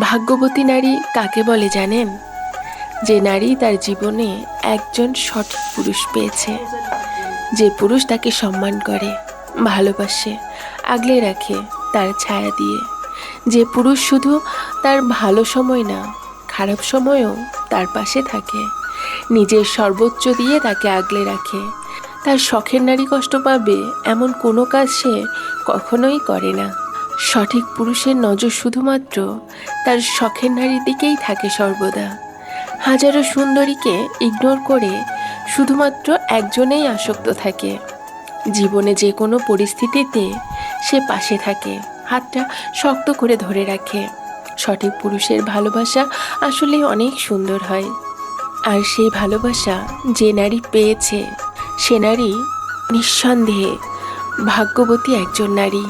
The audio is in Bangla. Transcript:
ভাগ্যবতী নারী কাকে বলে জানেন? যে নারী তার জীবনে একজন সঠিক পুরুষ পেয়েছে। যে পুরুষ তাকে সম্মান করে, ভালোবাসে, আগলে রাখে তার ছায়া দিয়ে। যে পুরুষ শুধু তার ভালো সময় না, খারাপ সময়ও তার পাশে থাকে। নিজের সর্বোচ্চ দিয়ে তাকে আগলে রাখে। তার শখের নারী কষ্ট পাবে এমন কোনো কাজ সে কখনোই করে না। সঠিক পুরুষের নজর শুধুমাত্র তার শখের নারীর দিকেই থাকে সর্বদা। হাজারো সুন্দরীকে ইগনোর করে শুধুমাত্র একজনেই আসক্ত থাকে। জীবনে যে কোনো পরিস্থিতিতে সে পাশে থাকে, হাতটা শক্ত করে ধরে রাখে। সঠিক পুরুষের ভালোবাসা আসলে অনেক সুন্দর হয়। আর সেই ভালোবাসা যে নারী পেয়েছে, সে নারী নিঃসন্দেহে ভাগ্যবতী একজন নারী।